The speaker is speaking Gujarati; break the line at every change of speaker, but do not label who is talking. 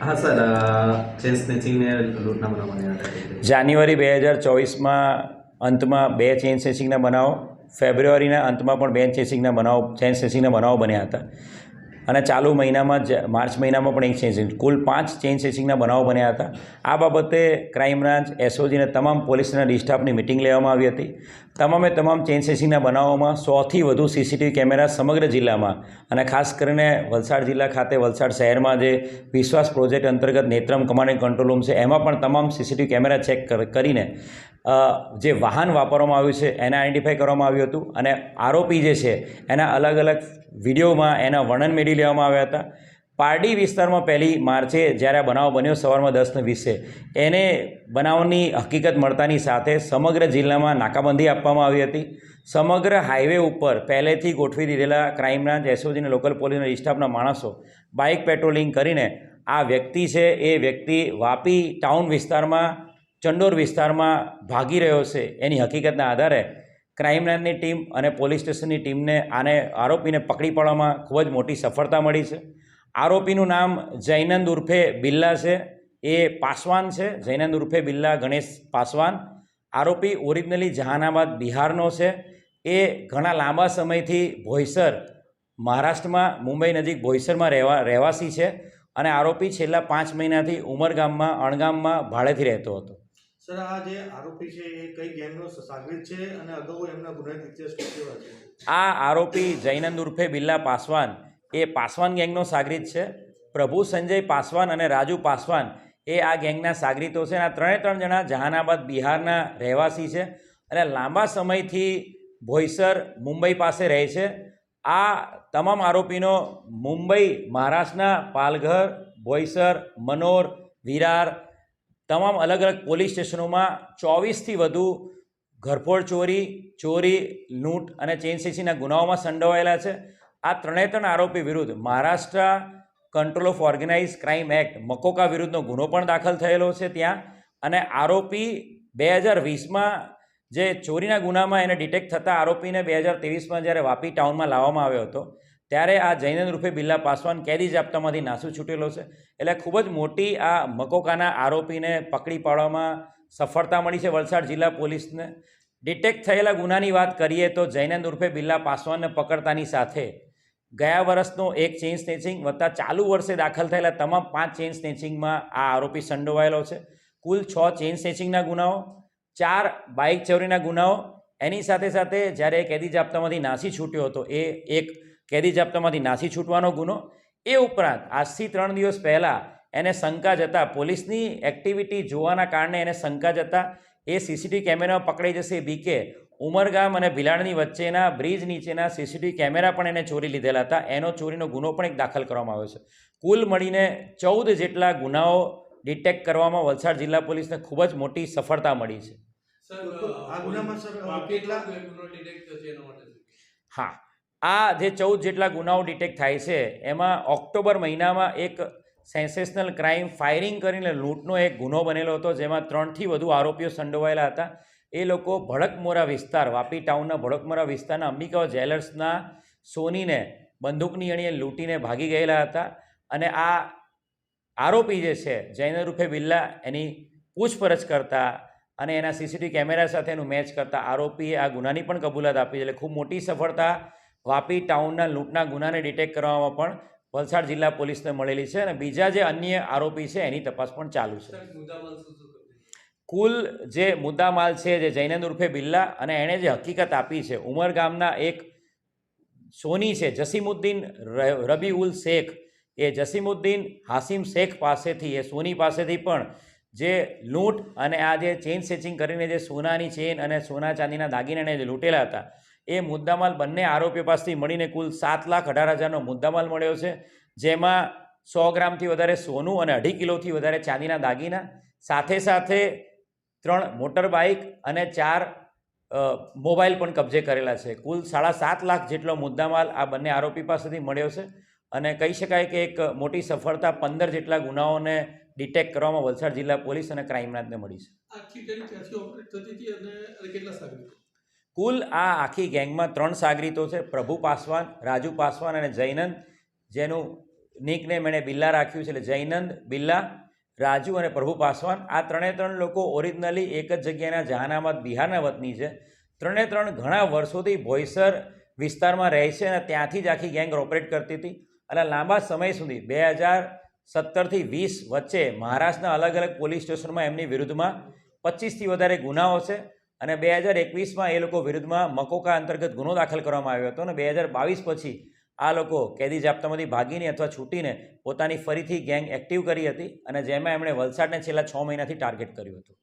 હા સર સ્નેચિંગને
જાન્યુઆરી બે હજાર ચોવીસમાં અંતમાં બે ચેન સેસિંગના બનાવો, ફેબ્રુઆરીના અંતમાં પણ બે ચેસિંગના બનાવો ચેન સેસિંગના બનાવો બન્યા હતા. અને ચાલુ મહિનામાં જ, માર્ચ મહિનામાં પણ એક ચેઇન સેસિંગ કુલ પાંચ ચેઇન સેસિંગના બનાવો બન્યા હતા. આ બાબતે ક્રાઇમ બ્રાન્ચ એસઓજી અને તમામ પોલીસના ડિસ્ટાફની મિટિંગ લેવામાં આવી હતી. તમામે તમામ ચેઇન સેસિંગના બનાવોમાં સોથી વધુ સીસીટીવી કેમેરા સમગ્ર જિલ્લામાં અને ખાસ કરીને વલસાડ જિલ્લા ખાતે વલસાડ શહેરમાં જે વિશ્વાસ પ્રોજેક્ટ અંતર્ગત નેત્રમ કમાન્ડ કંટ્રોલ રૂમ છે, એમાં પણ તમામ સીસીટીવી કેમેરા ચેક કરીને જે વાહન વાપરવામાં આવ્યું છે, એને આઈડેન્ટિફાઈ કરવામાં આવ્યું હતું અને આરોપી જે છે, એના અલગ અલગ વિડીયોમાં એના વર્ણન મેળવી લેવામાં આવ્યા હતા. પારડી વિસ્તારમાં પહેલી માર્ચે જ્યારે બનાવ બન્યો, સવારમાં દસને વીસે, એને બનાવની હકીકત મળતાની સાથે સમગ્ર જિલ્લામાં નાકાબંધી આપવામાં આવી હતી. સમગ્ર હાઈવે ઉપર પહેલેથી ગોઠવી દીધેલા ક્રાઇમ બ્રાન્ચ એસઓજી લોકલ પોલીસના સ્ટાફના માણસો બાઇક પેટ્રોલિંગ કરીને આ વ્યક્તિ છે, એ વ્યક્તિ વાપી ટાઉન વિસ્તારમાં ચંડોર વિસ્તારમાં ભાગી રહ્યો છે. એની હકીકતના આધારે ક્રાઇમ ટીમ અને પોલીસ સ્ટેશનની ટીમને આને આરોપીને પકડી પાડવામાં ખૂબ જ મોટી સફળતા મળી છે. આરોપીનું નામ જૈનંદ ઉર્ફે બિલ્લા છે. એ પાસવાન છે. જૈનંદ ઉર્ફે બિલ્લા ગણેશ પાસવાન. આરોપી ઓરિજિનલી જહાનાબાદ બિહારનો છે. એ ઘણા લાંબા સમયથી ભોયસર મહારાષ્ટ્રમાં, મુંબઈ નજીક ભોયસરમાં રહેવા, રહેવાસી છે અને આરોપી છેલ્લા પાંચ મહિનાથી ઉમરગામમાં, અણગામમાં ભાડેથી રહેતો હતો.
સર, આ જે આરોપી છે, એ કઈ ગેંગનો સાગરિત છે અને અગાઉ એમના ગુનાહિત ઇતિહાસ કેવા છે?
આ આરોપી જૈનંદ ઉર્ફે બિલ્લા પાસવાન, એ પાસવાન ગેંગનો સાગરિત છે. પ્રભુ સંજય પાસવાન અને રાજુ પાસવાન, એ આ ગેંગના સાગરીતો છે આ ત્રણે ત્રણ જણા જહાનાબાદ બિહારના રહેવાસી છે અને લાંબા સમયથી ભોઈસર મુંબઈ પાસે રહે છે. આ તમામ આરોપીનો મુંબઈ, મહારાષ્ટ્રના પાલઘર, ભોઈસર, મનોર, વિરાર તમામ અલગ અલગ પોલીસ સ્ટેશનોમાં ચોવીસથી વધુ ઘરફોડ ચોરી ચોરી, લૂંટ અને ચેન સીસીના ગુનાઓમાં સંડોવાયેલા છે. આ ત્રણે ત્રણ આરોપી વિરુદ્ધ Maharashtra control of organize crime act MCOCA વિરુદ્ધનો ગુનો પણ દાખલ થયેલો છે ત્યાં. અને આરોપી બે હજાર વીસમાં જે ચોરીના ગુનામાં એને ડિટેક્ટ થતા આરોપીને બે હજાર ત્રેવીસમાં જ્યારે વાપી ટાઉનમાં લાવવામાં આવ્યો હતો ત્યારે આ જૈનન રૂપે બિલ્લા પાસવાન કેદી જાપ્તામાંથી નાસું છૂટેલો છે. એટલે ખૂબ જ મોટી આ મકોકાના આરોપીને પકડી પાડવામાં સફળતા મળી છે વલસાડ જિલ્લા પોલીસને. ડિટેક્ટ થયેલા ગુનાની વાત કરીએ તો જૈનંદ ઉર્ફે બિલ્લા પાસવાનને પકડતાની સાથે ગયા વર્ષનો એક ચેઇન સ્નેચિંગ વત્તા ચાલુ વર્ષે દાખલ થયેલા તમામ પાંચ ચેઇન સ્નેચિંગમાં આ આરોપી સંડોવાયેલો છે. કુલ છ ચેઇન સ્નેચિંગના ગુનાઓ, ચાર બાઇક ચોરીના ગુનાઓ, એની સાથે સાથે જ્યારે એ કેદી જાપ્તામાંથી નાસી છૂટ્યો હતો એ એક કેદી જપ્તમાંથી નાસી છૂટવાનો ગુનો? એ ઉપરાંત આજથી ત્રણ દિવસ પહેલાં એને શંકા જતા પોલીસની એક્ટિવિટી જોવાના કારણે એને શંકા જતા એ સીસીટીવી કેમેરામાં પકડાઈ જશે બીકે ઉમરગામ અને ભિલાડની વચ્ચેના બ્રિજ નીચેના સીસીટીવી કેમેરા પણ એને ચોરી લીધેલા હતા. એનો ચોરીનો ગુનો પણ એક દાખલ કરવામાં આવ્યો છે. કુલ મળીને ચૌદ જેટલા ગુનાઓ ડિટેક્ટ કરવામાં વલસાડ જિલ્લા પોલીસને ખૂબ જ મોટી સફળતા મળી છે.
બિલકુલ. આ ગુનામાં સર, કેટલા-
હા. આ જે ચૌદ જેટલા ગુનાઓ ડિટેક્ટ થાય છે, એમાં ઓક્ટોબર મહિનામાં એક સેન્સેશનલ ક્રાઇમ ફાયરિંગ કરીને લૂંટનો એક ગુનો બનેલો હતો, જેમાં ત્રણથી વધુ આરોપીઓ સંડોવાયેલા હતા. એ લોકો ભડકમોરા વિસ્તાર, વાપી ટાઉનના ભડકમોરા વિસ્તારના અંબિકા જ્વેલર્સના સોનીને બંદૂકની અણીએ લૂંટીને ભાગી ગયેલા હતા અને આ આરોપી જે છે, જૈન રૂપે બિલ્લા, એની પૂછપરછ કરતા અને એના સીસીટીવી કેમેરા સાથે એનું મેચ કરતા આરોપીએ આ ગુનાની પણ કબૂલાત આપી, એટલે ખૂબ મોટી સફળતા વાપી ટાઉનના લૂંટના ગુનાને ડિટેક્ટ કરવામાં પણ વલસાડ જિલ્લા પોલીસને મળેલી છે અને બીજા જે અન્ય આરોપી છે એની તપાસ પણ ચાલુ છે. કુલ જે મુદ્દામાલ છે જે જૈનંદ ઉર્ફે બિલ્લા અને એણે જે હકીકત આપી છે ઉમર ગામના એક સોની છે જસીમુદ્દીન રબી ઉલ શેખ. એ જસીમુદ્દીન હાસિમ શેખ પાસેથી એ સોની પાસેથી પણ જે લૂંટ અને આ જે ચેન સેચિંગ કરીને જે સોનાની ચેઇન અને સોના ચાંદીના દાગીનાને જે લૂંટેલા હતા એ મુદ્દામાલ બંને આરોપીઓ પાસેથી મળીને કુલ સાત લાખ અઢાર હજારનો મુદ્દામાલ મળ્યો છે, જેમાં સો ગ્રામથી વધારે સોનું અને અઢી કિલોથી વધારે ચાંદીના દાગીના, સાથે સાથે ત્રણ મોટર બાઇક અને ચાર મોબાઈલ પણ કબજે કરેલા છે. કુલ સાડા સાત લાખ જેટલો મુદ્દામાલ આ બંને આરોપી પાસેથી મળ્યો છે અને કહી શકાય કે એક મોટી સફળતા પંદર જેટલા ગુનાઓને ડિટેક્ટ કરવામાં વલસાડ જિલ્લા પોલીસ અને ક્રાઇમ બ્રાન્ચને મળી છે. કુલ આ આખી ગેંગમાં ત્રણ સાગરીતો છે, પ્રભુ પાસવાન, રાજુ પાસવાન અને જૈનંદ જેનું નિકનેમ એણે બિલ્લા રાખ્યું છે, એટલે જૈનંદ બિલ્લા, રાજુ અને પ્રભુ પાસવાન. આ ત્રણે ત્રણ લોકો ઓરિજિનલી એક જ જગ્યાના જહાનાબાદ બિહારના વતની છે. ત્રણે ત્રણ ઘણા વર્ષોથી ભોયસર વિસ્તારમાં રહે છે અને ત્યાંથી જ આખી ગેંગ ઓપરેટ કરતી હતી. અને લાંબા સમય સુધી, બે હજાર સત્તરથી વીસ વચ્ચે મહારાષ્ટ્રના અલગ અલગ પોલીસ સ્ટેશનમાં એમની વિરુદ્ધમાં પચીસથી વધારે ગુનાઓ છે. અને બે હજાર એકવીસમાં એ લોકો વિરુદ્ધમાં મકોકા અંતર્ગત ગુનો દાખલ કરવામાં આવ્યો હતો અને બે હજાર બાવીસ પછી આ લોકો કેદી જાપ્તામાંથી ભાગીને અથવા છૂટીને પોતાની ફરીથી ગેંગ એક્ટિવ કરી હતી અને જેમાં એમણે વલસાડને છેલ્લા છ મહિનાથી ટાર્ગેટ કર્યું હતું.